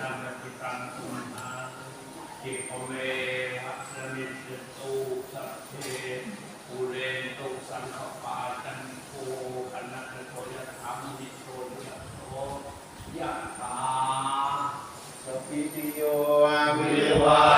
ตังกิตังสุมหาจิปเวหะสนิจตุสัพเพปุเรนตุสังขปาจันโทปนัสโทยะธรรมิโชยะโตยะตาสปิติโยวิวา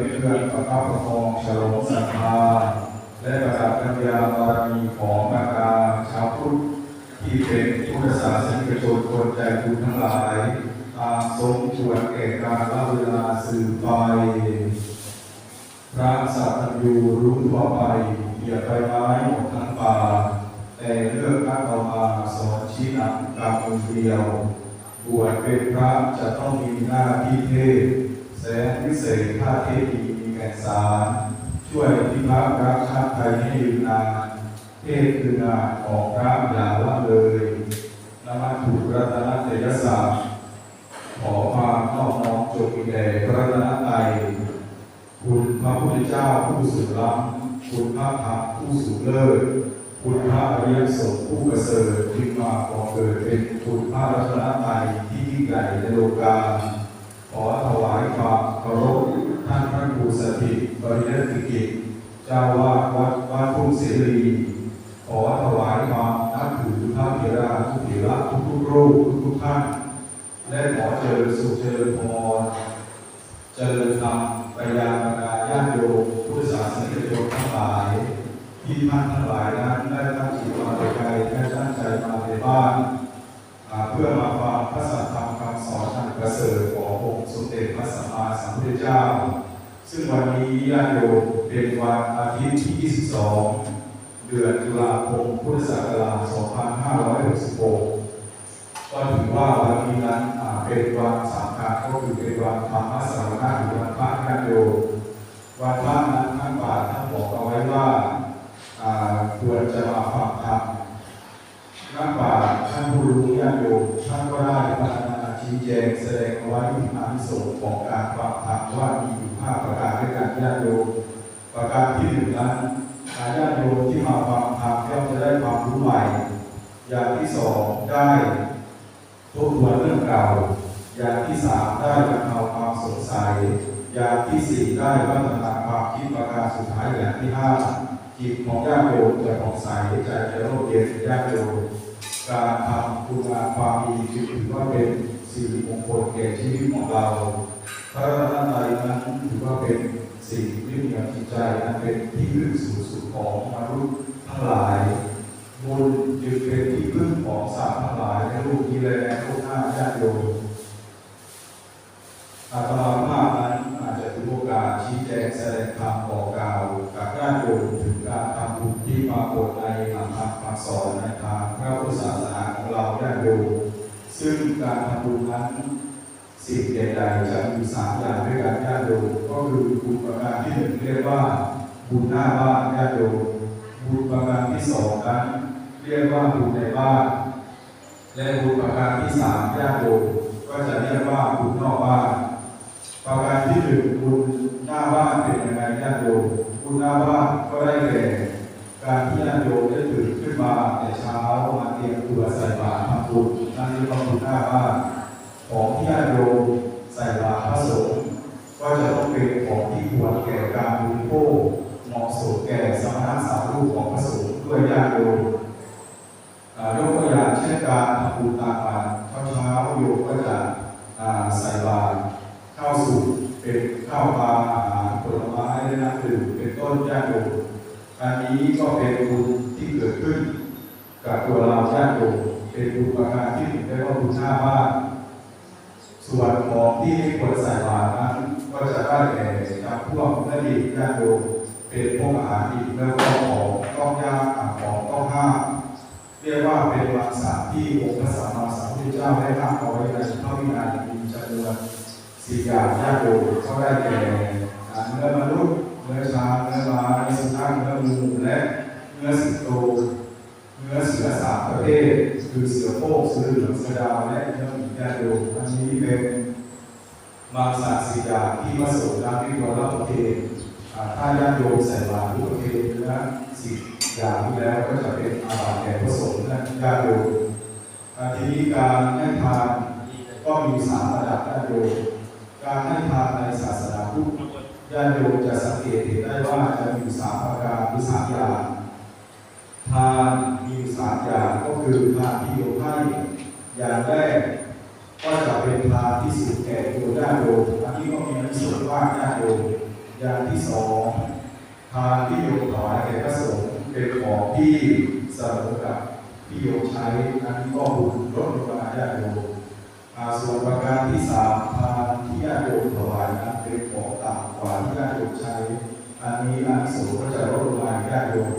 เพื่อเป็นเครื่อประคับประคองฉลองศรัทธาและประดับปัญญาบารมีของบรรดาชาวพุทธที่เป็นพุทธศาสนิกชนคนใจบุญทั้งหลาย ตามสมควรแก่การละเวลาสืบไป พระสัพพัญญูรู้ทั่วไปเหยียบใบไม้หมดทั้งป่า แต่เลือกนักเอามาสอนชี้นำกรรมมือเดียว บวชเป็นพระจะต้องมีหน้าที่เทศ แสนวิเศษท่าเทศดีมีแก่นสาร ช่วยพิพักษ์รักชาติไทยให้ยืนนาน เทศคืองานของพระอย่าละเลยนมัสถูกรัตนเตยศาสตร์ขอความนอบน้อมจงมีแด่พระรัตนตรัยคุณพระพุทธเจ้าผู้สุดล้ำคุณพระธรรมผู้สูงเลิศคุณพระอริยสงฆ์ผู้ประเสริฐที่มาขอเกิดเป็นคุณพระรัตนตรัยที่ยิ่งใหญ่ในโลกา ขอถวายความเคารพท่านพระครูสถิตบริณติกิจเจ้าวาดวัดวัดทุ่งเสรีขอถวายความนับถือพระเถระทุกเถระทุกทุกรูปทุกทุกท่าน และขอเจริญสุขเจริญพรเจริญธรรมปยังบรรดาญาติโยมพุทธศาสนิกชนทั้งหลายที่ท่านทั้งหลายนั้นได้ตั้งจิตมาในใจได้ตั้งใจมาในบ้านเพื่อมาฟังพระสัทธรรมคำสอนอันประเสริฐ มเด็จพระสัมมาสัมพุทธเจ้า ซึ่งวันนี้ญาติโยมเป็นวันอาทิตย์ที่ 22 เดือนตุลาคมพุทธศักราช 2566 ก็ถือว่าวันนี้นั้นเป็นวันสำคัญก็คือเป็นวันธรรมสารณะหรือวันพระญาติโยมวันพระนั้นท่านบาทท่านบอกเอาไว้ว่าควรจะมาฟังธรรมนักบาท่านผู้รู้ญาติโยมท่านก็ได้พัฒนาชี้แจงแสดงเอาไว้ถึงอานิ สงส์ของการฟังธรรมว่ามีอยู่ห้าประการด้วยกันญาติโยมประการที่หนึ่งนั้นอาญาติโยมที่มาฟังธรรมย่อมจะได้ความรู้ใหม่ อย่างที่สองได้ทบทวนเรื่องเก่า อย่างที่สามได้บรรเทาความสงสัย อย่างที่สี่ได้พัฒนาความคิดประการสุดท้ายอย่างที่ห้าจิตของญาติโยมจะผ่องใสใจจะร่มเย็นญาติโยมการทำคุณงามความดีจึงถือว่าเป็น สิริมงคลแก่ชีวิตของเรา พระรัตนตรัยนั้นถือว่าเป็นสิ่งที่มีจิตใจนั้นเป็นที่พึ่งสูงสุดของมนุษย์ทั้งหลายบุญจึงเป็นที่พึ่งของสัตว์ทั้งหลายในโลกนี้และในโลกหน้าญาติโยมอาตมาภาพนั้นอาจจะถือโอกาสชี้แจงแสดงธรรมบอกกล่าวกับญาติโยมถึงการทำบุญที่ปรากฏในหลักธรรมคำสอนในทางพระพุทธศาสนาของเราญาติโยมซึ่งการทำบุญ นั้นสิ่งใดๆจะมีสามอย่างด้วยกันญาติโยมก็คือบุญประการที่หนึ่งเรียกว่าบุญหน้าบ้านญาติโยมบุญประการที่สองนั้นเรียกว่าบุญในบ้าน และบุญประการที่สามญาติโยมก็จะเรียกว่าบุญนอกบ้าน ประการที่หนึ่งบุญหน้าบ้านเป็นยังไงญาติโยมบุญหน้าบ้านก็ได้แก่การที่ญาติโยมได้ตื่นขึ้นมาแต่เช้ามาเตรียมตัวใส่บาตรทำบุญนั่นเรียกว่าบุญหน้าบ้าน ของที่ญาติโยมใส่บาตรพระสงฆ์ก็จะต้องเป็นของที่ควรแก่การบริโภคเหมาะสมแก่สมณะสารูปของพระสงฆ์ด้วยญาติโยมยกตัวอย่างเช่นการทำบุญตามมาเช้าเช้าๆโยมก็จะใส่บาตรข้าวสุกเป็นข้าวปลาอาหารผลไม้และน้ำดื่มเป็นต้นญาติโยมอันนี้ก็เป็นบุญที่เกิดขึ้น กับตัวเราญาติโยมเป็นบุญประการที่ถึงได้ว่าบุญหน้าบ้าน ส่วนของที่ไม่ควรใส่บาตรนั้นก็จะได้แก่จำพวกและดีญาติโยมเป็นพวกอาหารอีกแล้วก็ของต้องยากของต้องห้ามเรียกว่าเป็นวังสาที่องค์พระสัมมาสัมพุทธเจ้าได้ห้ามเอาไว้ในพระวินัยมีจำนวนสี่อย่างญาติโยมก็ได้แก่เนื้อมนุษย์เนื้อช้างเนื้อม้าเนื้อสุนัขเนื้องูและเนื้อสิงโต เนื้อเสือสามประเภทคือเสือโคร่งเสือเหลืองสดาและเนื้อหมีแดงโดอันนี้เป็นมังสาสีอย่าที่พระสงฆ์รับที่เรารับประเคนถ้าญาติโยมใส่บาตรทุกประเคนเนื้อสี่อย่างนี้แล้วก็จะเป็นอาบัติแก่พระสงฆ์และญาติโยมทีนี้การให้ทานก็มีสามระดับญาติโยมการให้ทานในศาสนาพุทธญาติโยมจะสังเกตเห็นได้ว่าจะมีสามประการหรือสามอย่าง ทานมีสามอย่างก็คือทานที่โยมให้อย่างแรกก็จะเป็นทานที่สุดแก่ตัวญาติโยมอันนี้ก็มีอานิสงว่าญาติโยมอย่างที่สองทานที่โยมถวายแก่พระสงฆ์เป็นของที่เสมอกับที่โยมใช้อันนี้ก็บุญลดลงมาญาติโยมอาส่วนประการที่สามทานที่ญาติโยมถวายนั้นเป็นของต่ำกว่าที่ญาติโยมใช้ อันนี้อานิสงก็จะลดลงมาญาติโยม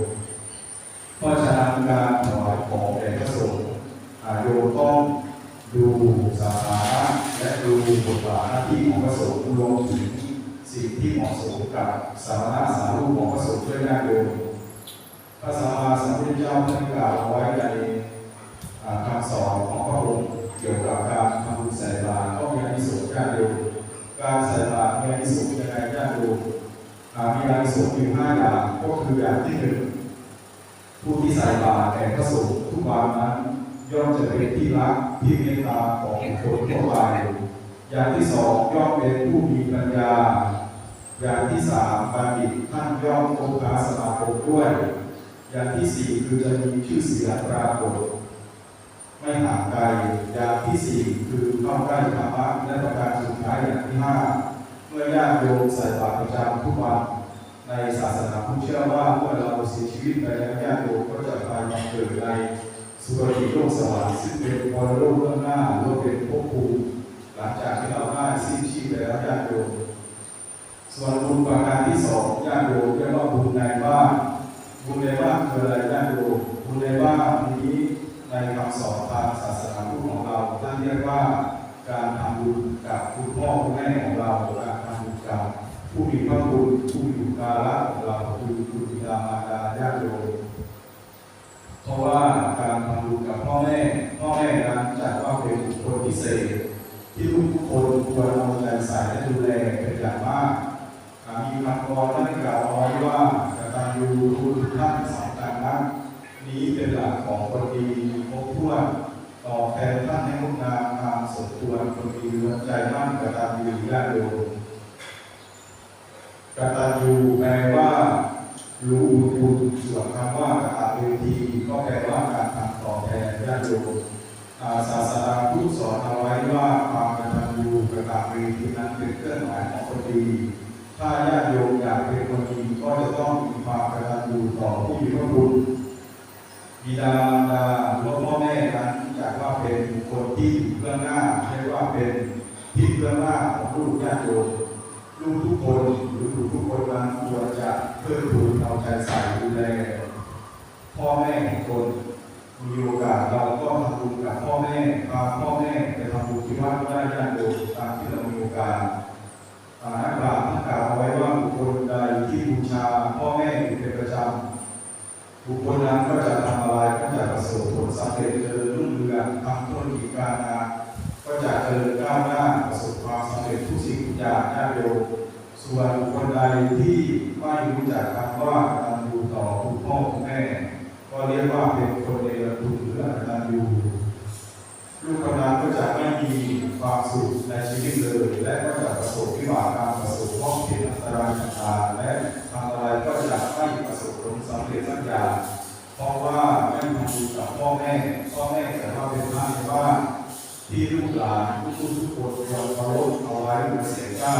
เพราะฉะนั้นการถวายของแด่พระสงฆ์โยมต้องดูสาระและดูบทบาทหน้าที่ของพระสงฆ์รวมถึงสิ่งที่เหมาะสมกับสาระสารูปของพระสงฆ์ด้วยญาติโยมพระสัมมาสัมพุทธเจ้าท่านกล่าวไว้ในคำสอนของพระองค์เกี่ยวกับการทำบุญใส่บาตรก็มีอนิสงส์ญาติโยมการใส่บาตรมีอนิสงส์ยังไงญาติโยมมีอานิสงส์อยู่ห้าอย่างก็คืออย่างที่หนึ่ง ผู้ที่ใส่บาตรแก่พระสงฆ์ทุกวันนั้น ย่อมจะเป็นที่รักที่เมตตาของคนทั่วไปอย่างที่สองย่อมเป็นผู้มีปัญญา อย่างที่สามบัณฑิตท่านย่อมคบค้าสมาคมด้วย อย่างที่สี่คือจะมีชื่อเสียงปรากฏไม่ห่างไกลอย่างที่สี่คือเข้าใกล้ธรรมะและประการสุดท้ายอย่างที่ห้าเมื่อญาติโยมใส่บาตรประจำทุกวัน ในศาสนาพุทธเชื่อว่าเมื่อเราเสียชีวิตไปแล้วญาติโยมก็จะไปเกิดในสุคติโลกสวรรค์ซึ่งเป็นพรโลกเบื้องหน้าโลกเป็นภพภูมิหลังจากที่เราได้สิ้นชีพไปแล้วญาติโยมส่วนบุญประการที่สองญาติโยมเรียกว่าบุญในบ้านบุญในบ้านคืออะไรญาติโยมบุญในบ้านนี้ในคำสอนทางศาสนาพุทธของเราท่านเรียกว่าการทำบุญกับคุณพ่อคุณแม่ของเราการทำบุญกับ ผู้มีพระคุณผู้มีการะเราคือคุณบิดามารดาญาติโยมเพราะว่าการทำบุญกับพ่อแม่พ่อแม่นั้นจัดว่าเป็นบุคคลพิเศษ ที่ลูกทุกคนควรเอาใจใส่และดูแลเป็นอย่างมากอ่ามีคำกรท่านกล่าวเอาไว้ว่ากตัญญูรู้คุณท่านสำคัญนักนี้เป็นหลักของคนดีมีครบถ้วนตอแทนท่านให้งดงามตามสมควรคนดีล้วนใจมั่นกตัญญูญาติโยม ตัญญูแปลว่า รู้บุญส่วนคำว่ากตเวทีก็แปลว่าการทำตอบแทนญาติโยมศาสนาพุทธสอนเอาไว้ว่าความกตัญญูกตเวทีนั้นเป็นเครื่องหมายของคนดี ถ้าญาติโยมอยากเป็นคนดีก็จะต้องมีความกตัญญูต่อผู้มีพระคุณบิดามารดาหรือว่าพ่อแม่นั้นจัดว่าเป็นบุคคลที่อยู่เบื้องหน้าเรียกว่าเป็นที่เบื้องหน้าของลูกญาติโยม ลูกทุกคนหรือลูกทุกคนนั้นควรจะเพื่อทูนเอาใจใส่ดูแลพ่อแม่ทุกคนมีโอกาสเราก็ทำบุญกับพ่อแม่พาพ่อแม่ไปทำบุญที่วัดได้ญานโยตามที่เรามีโอกาสอ่านักปราชญ์ท่านกล่าวเอาไว้ว่าบุคคล ใดที่ไม่รู้จักคำว่าการดูต่อคุณพ่อคุณแม่ ก็เรียกว่าเป็นคนเนรคุณหรืออนันยูลูกกำลังก็จะไม่มีความสุขในชีวิตเลย และก็จะประสบวิบากกรรมประสบข้อผิดอันตรายต่างๆและทำอะไรก็จะไม่ประสบผลสำเร็จสักอย่างเพราะว่าไม่ทำดีกับพ่อแม่พ่อแม่แต่ว่าเป็นพระในบ้านที่ลูกหลานทุกๆทุกคนยอมเคารพเอาไว้เหมือนเสียงเจ้า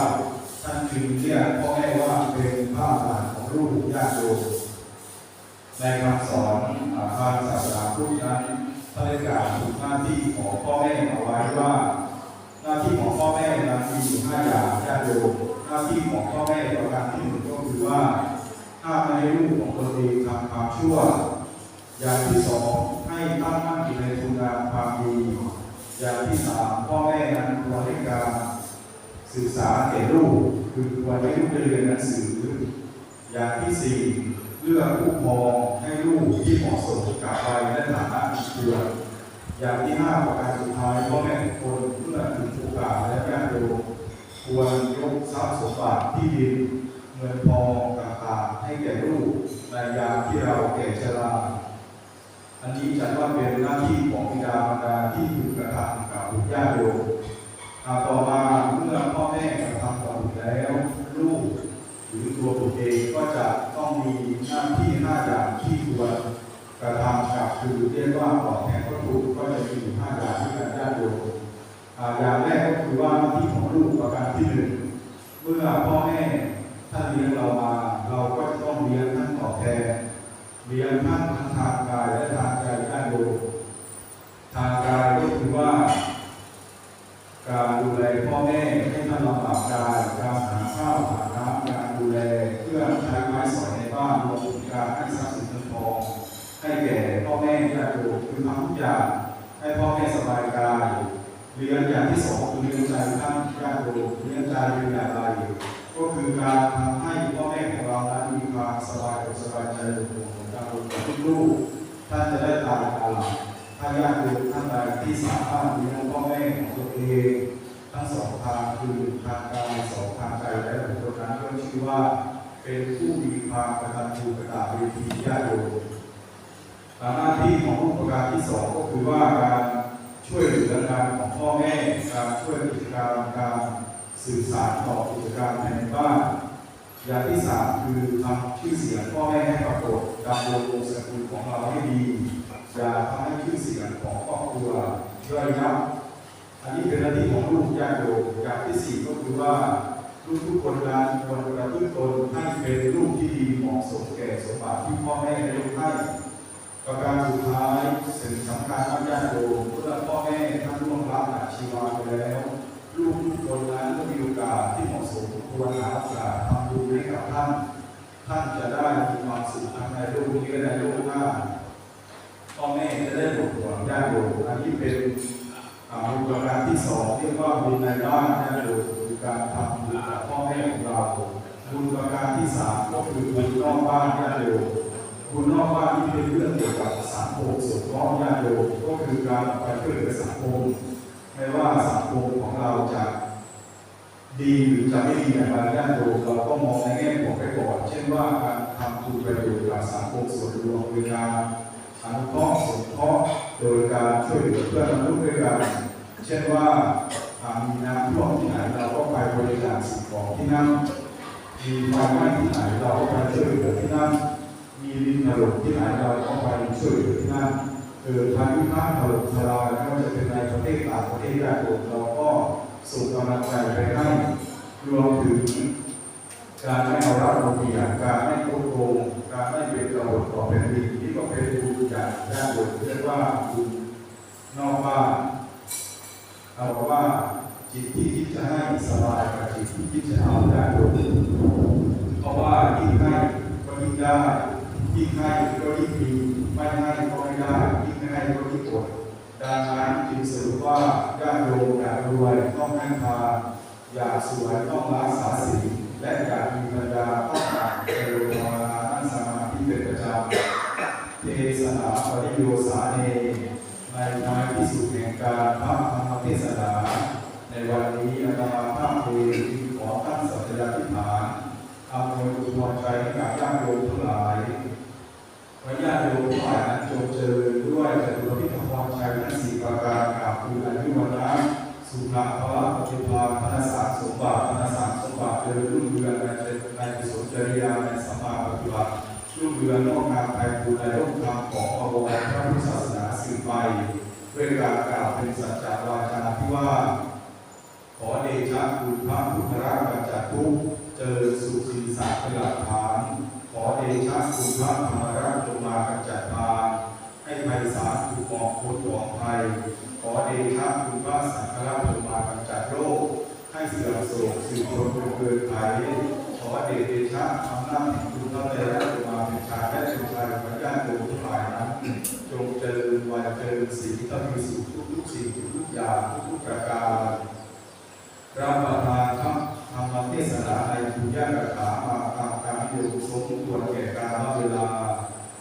ท่านจึงเรียกพ่อแม่ว่าเป็นพระหลานของลูกญาติโยมในคำสอนทางศาสนาพุทธนั้นท่านได้กล่าวถึงหน้าที่ของพ่อแม่เอาไว้ว่า หน้าที่ของพ่อแม่นั้นมีอยู่ห้าอย่างญาติโยมหน้าที่ของพ่อแม่ประการที่หนึ่งก็คือว่าห้าไม่ให้ลูกของตนเองทำความชั่ว อย่างที่สองให้ตั้งมั่นอยู่ในคุณงามความดีอย่างที่สามพ่อแม่นั้นควรให้การศึกษาแก่ลูก คือควรให้ลูกได้เรียนหนังสือ อย่างที่สี่เลือกผู้ปกครองให้ลูกที่เหมาะสมกับวัยและฐานะที่ควรอย่างที่ห้าประการสุดท้ายพ่อแม่ทุกคนเมื่อถึงโอกาสและญาติโยมควรยกทรัพย์สมบัติที่ดินเงินทองต่างๆให้แก่ลูกในยามที่เราแก่ชราอันนี้จัดว่าเป็นหน้าที่ของบิดามารดาที่พึงกระทำกับบุตรญาติโยมต่อมาเมื่อพ่อแม่กระทำกับบุตร แล้วลูกหรือตัวบุตรเองก็จะต้องมีหน้าที่ห้าอย่างที่ควรกระทำกับคือเรียกว่าตอบแทนพระคุณก็จะมีอยู่ห้าอย่างที่การญาติโยมอย่างแรกก็คือว่าหน้าที่ของลูกประการที่หนึ่งเมื่อพ่อแม่ท่านเลี้ยงเรามา เราก็จะต้องเลี้ยงท่านตอบแทนเลี้ยงท่านทั้งทางกายและทางใจญาติโยม เรียนอย่างที่สองคือเรียนใจท่านญาติโยมเรียนใจเป็นอย่างไรก็คือการทำให้พ่อแม่ของเรานั้นมีความสบายอกสบายใจในตัวของเราทุกลูกท่านจะได้ตายอาลัยถ้าญาติโยมท่านใดที่สามารถเลี้ยงพ่อแม่ของตัวเองทั้งสองทางคือทางกายสองทางใจและบุคคลนั้นก็ชื่อว่าเป็นผู้มีความกตัญญูกตเวทีญาติโยมหน้าที่ของผู้ประการที่สองก็คือว่าการ ช่วยเหลืองานของพ่อแม่การช่วยกิจการการสื่อสารต่อกิจการภายในบ้านอย่างที่สามคือทำชื่อเสียงพ่อแม่ให้ปรากฏดำรงวงศกุลของเราให้ดีอย่าทำให้ชื่อเสียงของครอบครัวย่อยยับอันนี้เป็นหน้าที่ของลูกญาติโยมอย่างที่สี่ก็คือว่าลูกทุกคนนั้นควรกระตุ้นตนให้เป็นลูกที่ดีเหมาะสมแก่สมบัติที่พ่อแม่ได้ให้ ประการสุดท้ายสิ่งสำคัญมากญาติโยมเมื่อพ่อแม่ท่านล่วงลับจากชีวาไปแล้ว ลูกทุกคนนั้นก็มีโอกาสที่เหมาะสมควรหาโอกาสทำบุญให้กับท่าน ท่านจะได้มีความสุขทั้งในโลกนี้และในโลกหน้าพ่อแม่จะได้บุญหวังญาติโยมอันนี้เป็นบุญประการที่สองเรียกว่าบุญในบ้านญาติโยมคือการทำบุญกับพ่อแม่ของเราบุญประการที่สามก็คือบุญนอกบ้านญาติโยม บุญนอกบ้านที่เป็นเรื่องเกี่ยวกับสังคมสงเคราะห์ญาติโยมก็คือการไปช่วยเหลือสังคมไม่ว่าสังคมของเราจะดีหรือจะไม่ดีอย่างญาติโยมเราก็มองในแง่บวกไปก่อน เช่นว่าการทำคุณประโยชน์กับสังคมส่วนรวมเวลาอนุเคราะห์สงเคราะห์โดยการช่วยเหลือเพื่อนมนุษย์ด้วยกันเช่นว่าหากมีน้ำท่วมที่ไหนเราก็ไปบริจาคสิ่งของที่นั่นมีไฟไหม้ที่ไหนเราก็ไปช่วยเหลือที่นั่น มีดินถล่มที่ไหนเราก็ไปช่วยเหลือที่นั่นเกิดพายุพัดถล่มทลายไม่ว่าจะเป็นในประเทศต่างประเทศใดเราก็ส่งกำลังใจไปให้รวมถึงการไม่เอารัดเอาเปรียบการไม่โกงการไม่เป็นระบบต่อแผ่นดิน ว่าญาติโยมอยากรวยต้องให้ทานอยากสวยต้องรักษาศีลและอยากมีปัญญาต้องอ่านเจริญภาวนานั่งสมาธิเป็นประจำเทศนาปริโยสาเนในท้ายที่สุดแห่งการพระธรรมเทศนาในวันนี้อาตมาภาพเองขอตั้งสัจจะทิฐานอำนวยอุทรใจให้กับญาติโยมทั้งหลายพระญาติโยมทั้งหลายจงเจริญด้วย บูรณะร่วมทำของพระบรมพระพุทธศาสนาสืบไปด้วยการกล่าวเป็น สิทธิทุกอย่างทุกประการรับประทานธรรมธรรมเทศนาในภูญากถามาตามการโยมสมควรแก่กาลเวลา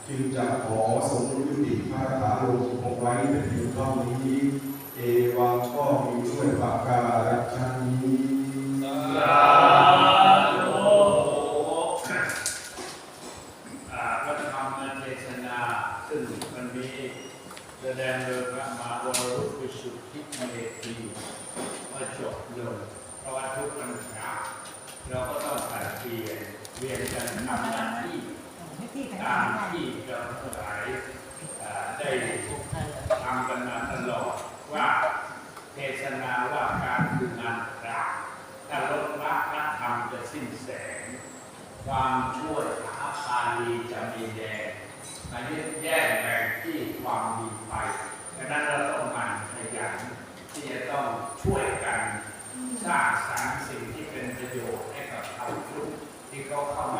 จึงจะขอสมยุติพระถาลงคงไว้เป็นเพียงเท่านี้ เอวังก็มีด้วยประการ ปโยให้กับทางกลุ่มที่เขาเข้ามา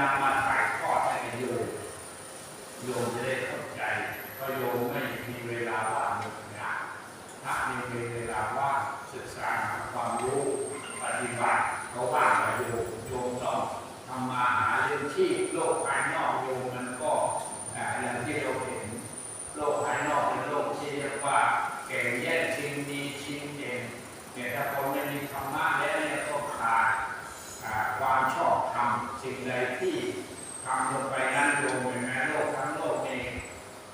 นำมาถ่ายทอดให้โยมโยมจะได้เข้าใจเพราะโยมไม่มีเวลาว่างงานพระมีเวลาว่างศึกษาความรู้ปฏิบัติเขาว่างมาโยมโยมต้องทำมาหาเลี้ยงชีพโลกภายนอกโยมมันก็อย่างที่เราเห็นโลกภายนอกเป็นโลกที่เรียกว่าแข่งแย่งชิงดีชิงเด่นแต่ถ้า สิ่งใดที่ทำลงไปนั้นรวมไปแม้โลกทั้งโลกเอง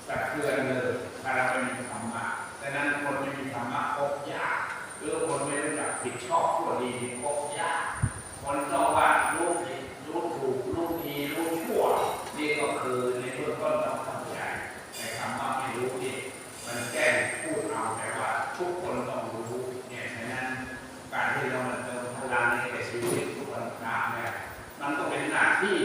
สะเทือนเลยถ้าเราไม่มีธรรมะแต่นั้นคนไม่มีธรรมะพบยากหรือคนไม่รู้จักผิดชอบชั่วดีพบยากคนต้องว่ารู้ผิดลูกถูกลูกดีลูกชั่วนี่ก็คือในเบื้องต้นต้องทำใจในธรรมะไม่รู้นี่มันแก้พูดเอาแต่ว่าทุกคนต้องรู้เนี่ยฉะนั้นการที่เราเติมพลังในชีวิตทุกคนตามเนี่ย มันก็เป็นหน้าที่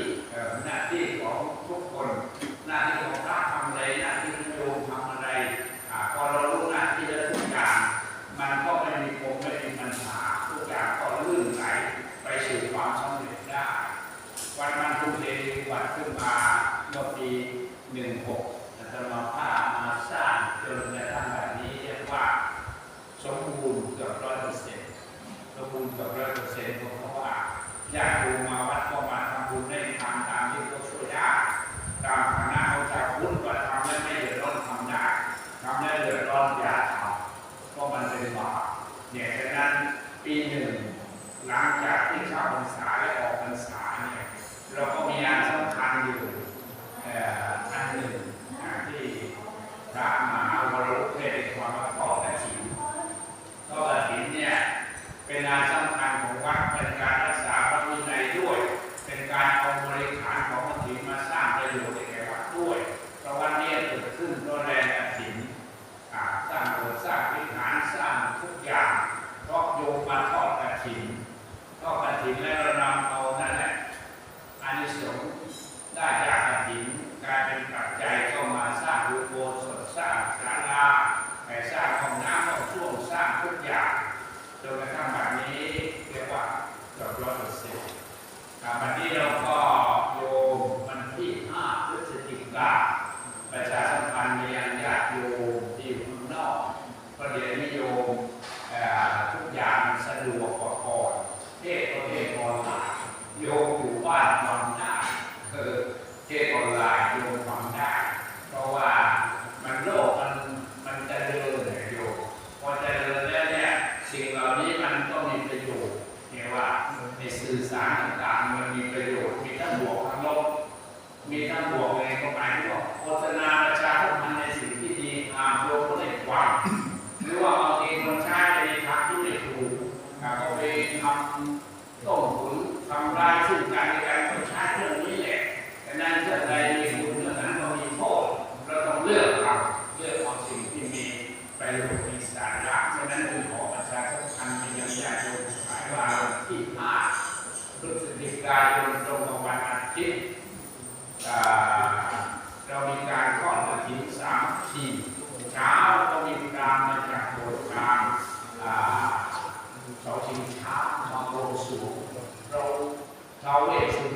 Tá, talvez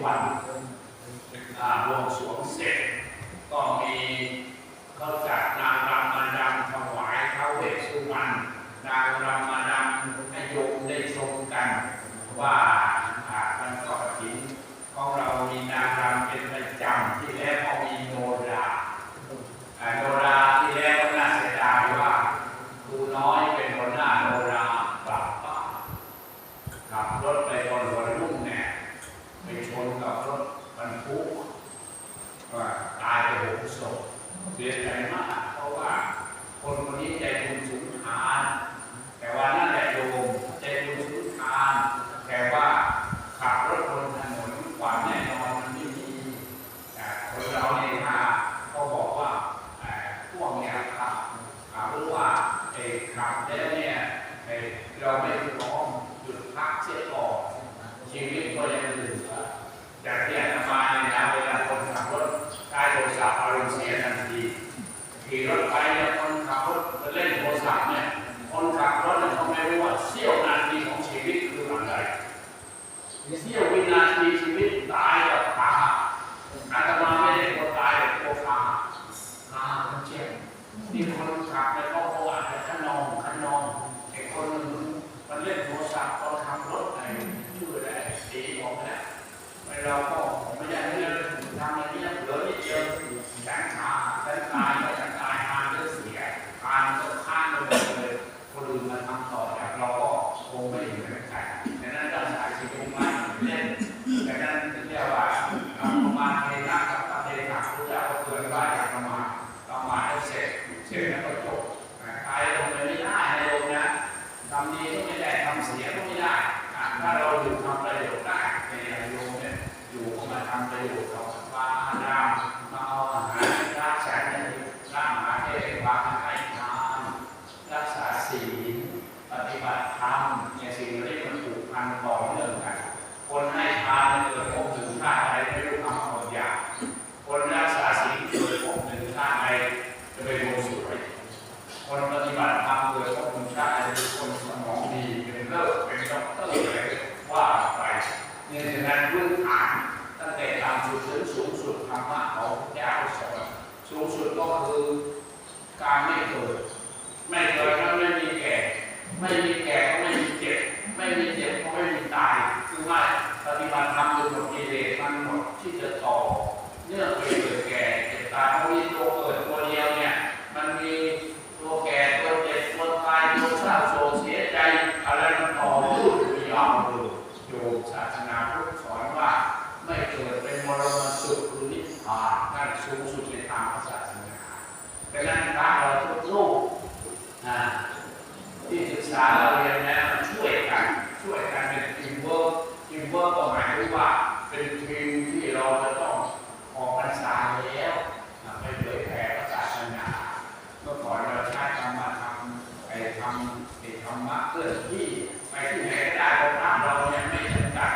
ำติดธรรมะเพื่อที่ไปที่ไหนก็ได้เพราะะเราเนี่ยไม่จำกัด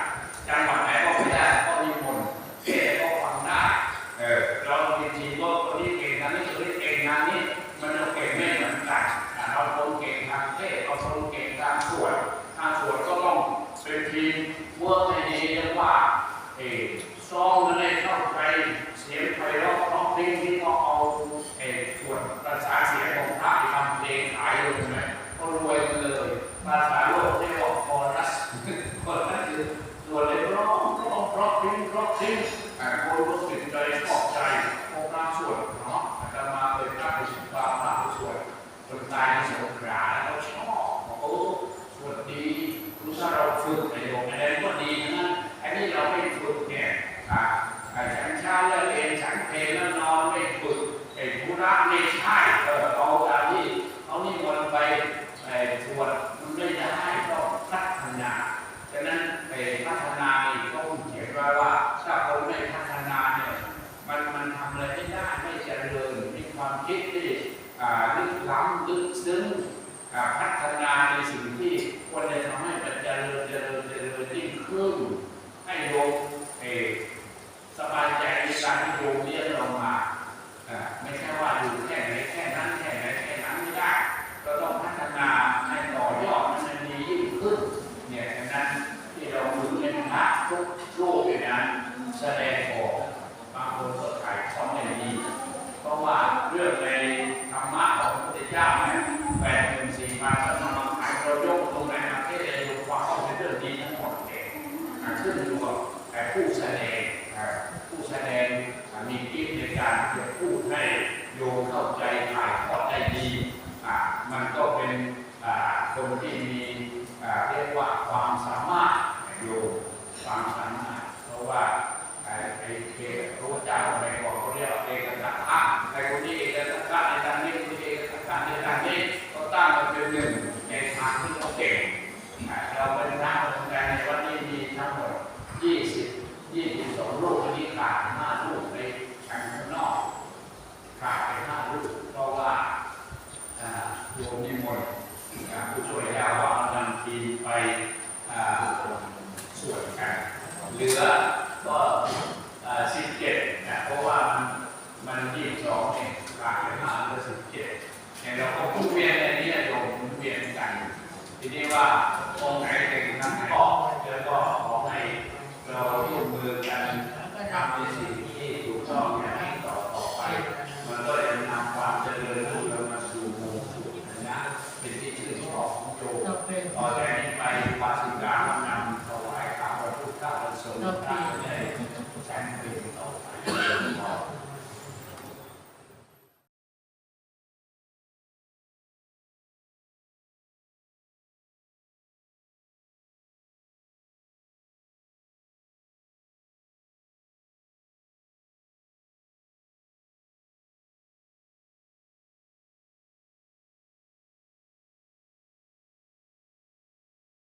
จังหวัด